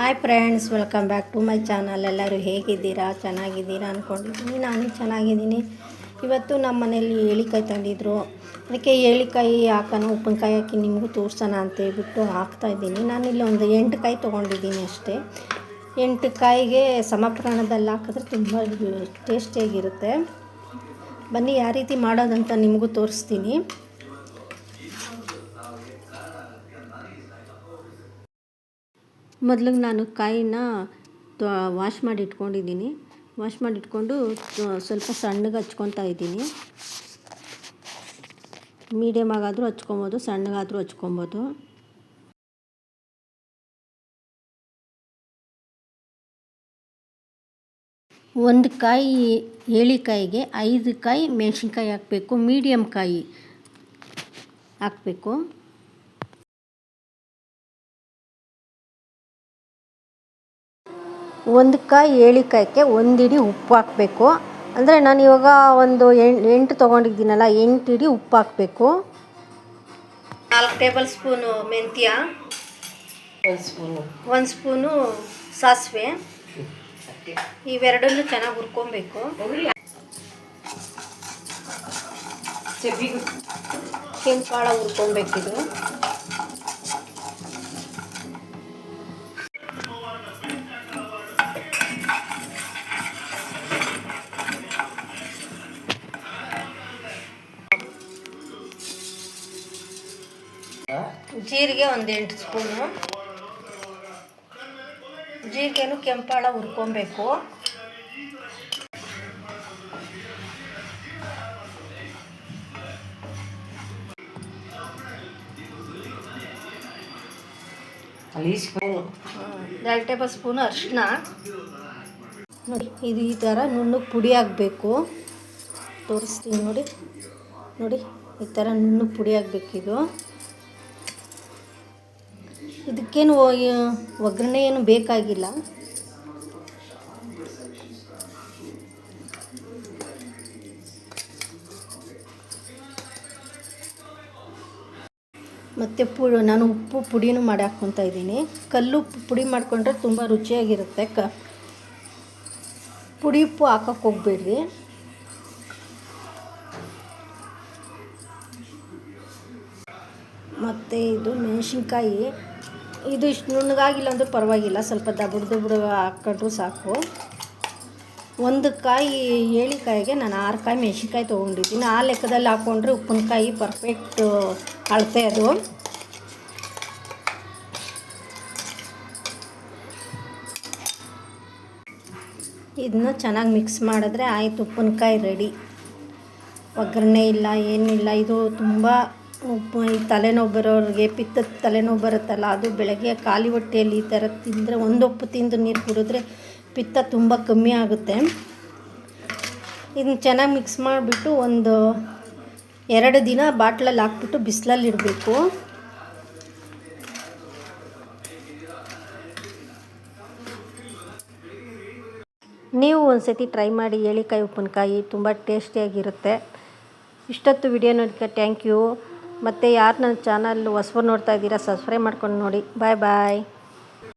Hi friends welcome back to my channel ಎಲ್ಲರೂ ಹೇಗಿದ್ದೀರಾ? ಚೆನ್ನಾಗಿದ್ದೀರಾ ಅಂದ್ಕೊಂಡಿದ್ದೀನಿ ನಾನು ಚೆನ್ನಾಗಿದ್ದೀನಿ. ಇವತ್ತು ನಮ್ಮ ಮನೇಲಿ ಏಳಿಕಾಯಿ ತಂದಿದ್ರು. ಅದಕ್ಕೆ ಏಳಿಕಾಯಿ ಹಾಕೋಣ, ಉಪ್ಪಿನಕಾಯಿ ಹಾಕಿ ನಿಮಗೂ ತೋರಿಸೋಣ ಅಂತೇಳ್ಬಿಟ್ಟು ಹಾಕ್ತಾಯಿದ್ದೀನಿ ನಾನಿಲ್ಲಿ ಒಂದು ಎಂಟು ಕಾಯಿ ತೊಗೊಂಡಿದ್ದೀನಿ ಅಷ್ಟೇ. ಎಂಟು ಕಾಯಿಗೆ ಸಮ ಪ್ರಮಾಣದಲ್ಲಿ ಹಾಕಿದ್ರೆ ತುಂಬ ಟೇಸ್ಟಿಯಾಗಿರುತ್ತೆ. ಬನ್ನಿ, ಯಾವ ರೀತಿ ಮಾಡೋದಂತ ನಿಮಗೂ ತೋರಿಸ್ತೀನಿ. ಮೊದಲಿಗೆ ನಾನು ಕಾಯಿನ ವಾಶ್ ಮಾಡಿ ಇಟ್ಕೊಂಡಿದ್ದೀನಿ ವಾಶ್ ಮಾಡಿ ಇಟ್ಕೊಂಡು ಸ್ವಲ್ಪ ಸಣ್ಣಗೆ ಹಚ್ಕೊತಾ ಇದ್ದೀನಿ. ಮೀಡಿಯಮ್ ಆಗಾದರೂ ಹಚ್ಕೊಬೋದು ಸಣ್ಣಗಾದರೂ ಹಚ್ಕೊಬೋದು. ಒಂದು ಕಾಯಿ ಏಳಿಕಾಯಿಗೆ ಐದು ಕಾಯಿ ಮೆಣಸಿನ್ಕಾಯಿ ಹಾಕಬೇಕು ಮೀಡಿಯಮ್ ಕಾಯಿ ಹಾಕಬೇಕು. ಒಂದು ಕಾಯಿ ಏಳಿಕಾಯಿಗೆ ಒಂದು ಹಿಡಿ ಉಪ್ಪು ಹಾಕಬೇಕು. ಅಂದರೆ ನಾನು ಇವಾಗ ಒಂದು ಎಂಟು ತೊಗೊಂಡಿದ್ದೀನಲ್ಲ ಎಂಟು ಹಿಡಿ ಉಪ್ಪು ಹಾಕಬೇಕು. ನಾಲ್ಕು ಟೇಬಲ್ ಸ್ಪೂನು ಮೆಂತ್ಯ. ಒಂದು ಸ್ಪೂನು. ಒಂದು ಸ್ಪೂನು ಸಾಸಿವೆ. ಇವೆರಡನ್ನು ಚೆನ್ನಾಗಿ ಹುರ್ಕೊಬೇಕು. ಕೆಂಪಾಳ ಹುರ್ಕೊಬೇಕಿದು. ಜೀರಿಗೆ ಒಂದು ಎಂಟು ಸ್ಪೂನು. ಜೀರಿಗೆನು ಕೆಂಪಾಳ ಹುರ್ಕೊಬೇಕು. ಎರಡು ಟೇಬಲ್ ಸ್ಪೂನು ಅರಿಶಿನ ನೋಡಿ ಇದು ಈ ಥರ ನುಣ್ಣಗೆ ಪುಡಿ ಆಗಬೇಕು. ತೋರಿಸ್ತೀನಿ ನೋಡಿ. ನೋಡಿ ಈ ಥರ ನುಣ್ಣಗೆ ಪುಡಿ ಆಗಬೇಕಿದು. ಇದಕ್ಕೇನು ಒಗ್ಗರಣೆ ಏನು ಬೇಕಾಗಿಲ್ಲ. ಮತ್ತು ಪು ನಾನು ಉಪ್ಪು ಪುಡಿನೂ ಮಾಡಿ ಹಾಕ್ಕೊತಾ ಇದ್ದೀನಿ. ಕಲ್ಲು ಪುಡಿ ಮಾಡಿಕೊಂಡ್ರೆ ತುಂಬ ರುಚಿಯಾಗಿರುತ್ತೆ. ಕ ಪುಡಿ ಉಪ್ಪು ಹಾಕಕ್ಕೆ ಹೋಗ್ಬೇಡ್ರಿ ಮತ್ತು ಇದು ಮೆಣಸಿನ್ಕಾಯಿ. ಇದು ಇಷ್ಟು ನುಣ್ಣಗಾಗಿಲ್ಲ ಅಂದರೂ ಪರವಾಗಿಲ್ಲ. ಸ್ವಲ್ಪ ದಬಡ್ದು ದಬುಡು ಹಾಕ್ಕೊಂಡ್ರು ಸಾಕು. ಒಂದು ಕಾಯಿ ಏಳಿಕಾಯಿಗೆ ನಾನು ಆರು ಕಾಯಿ ಮೆಣಸಿನ್ಕಾಯಿ ತೊಗೊಂಡಿದ್ದೀನಿ. ಆ ಲೆಕ್ಕದಲ್ಲಿ ಹಾಕ್ಕೊಂಡ್ರೆ ಉಪ್ಪಿನಕಾಯಿ ಪರ್ಫೆಕ್ಟ್ ಅಳತೆ ಅದು. ಇದನ್ನ ಚೆನ್ನಾಗಿ ಮಿಕ್ಸ್ ಮಾಡಿದ್ರೆ ಆಯ್ತು. ಉಪ್ಪಿನಕಾಯಿ ರೆಡಿ ಒಗ್ಗರಣೆ ಇಲ್ಲ, ಏನಿಲ್ಲ. ಇದು ತುಂಬ ಈ ತಲೆನೋವು ಬರೋರಿಗೆ, ಪಿತ್ತದ ತಲೆನೋವು ಬರುತ್ತಲ್ಲ, ಅದು ಬೆಳಗ್ಗೆ ಖಾಲಿ ಹೊಟ್ಟೆಯಲ್ಲಿ ಈ ಥರ ತಿಂದರೆ ಒಂದೊಪ್ಪು ತಿಂದು ನೀರು ಕುಡಿದ್ರೆ ಪಿತ್ತ ತುಂಬ ಕಮ್ಮಿ ಆಗುತ್ತೆ. ಇದನ್ನ ಚೆನ್ನಾಗಿ ಮಿಕ್ಸ್ ಮಾಡಿಬಿಟ್ಟು ಒಂದು ಎರಡು ದಿನ ಬಾಟ್ಲಲ್ಲಿ ಹಾಕ್ಬಿಟ್ಟು ಬಿಸಿಲಲ್ಲಿ ಇಡಬೇಕು. ನೀವು ಒಂದು ಸತಿ ಟ್ರೈ ಮಾಡಿ, ಏಳಿಕಾಯಿ, ಉಪ್ಪಿನಕಾಯಿ ತುಂಬ ಟೇಸ್ಟಿಯಾಗಿರುತ್ತೆ. ಇಷ್ಟೊತ್ತು ವಿಡಿಯೋ ನೋಡಿಕೆ ಥ್ಯಾಂಕ್ ಯು ಮತ್ತು ಯಾರು ನನ್ನ ಚಾನಲ್ ಹೊಸಬ್ರು ನೋಡ್ತಾ ಇದ್ದೀರಾ ಸಬ್ಸ್ಕ್ರೈಬ್ ಮಾಡ್ಕೊಂಡು ನೋಡಿ. ಬಾಯ್ ಬಾಯ್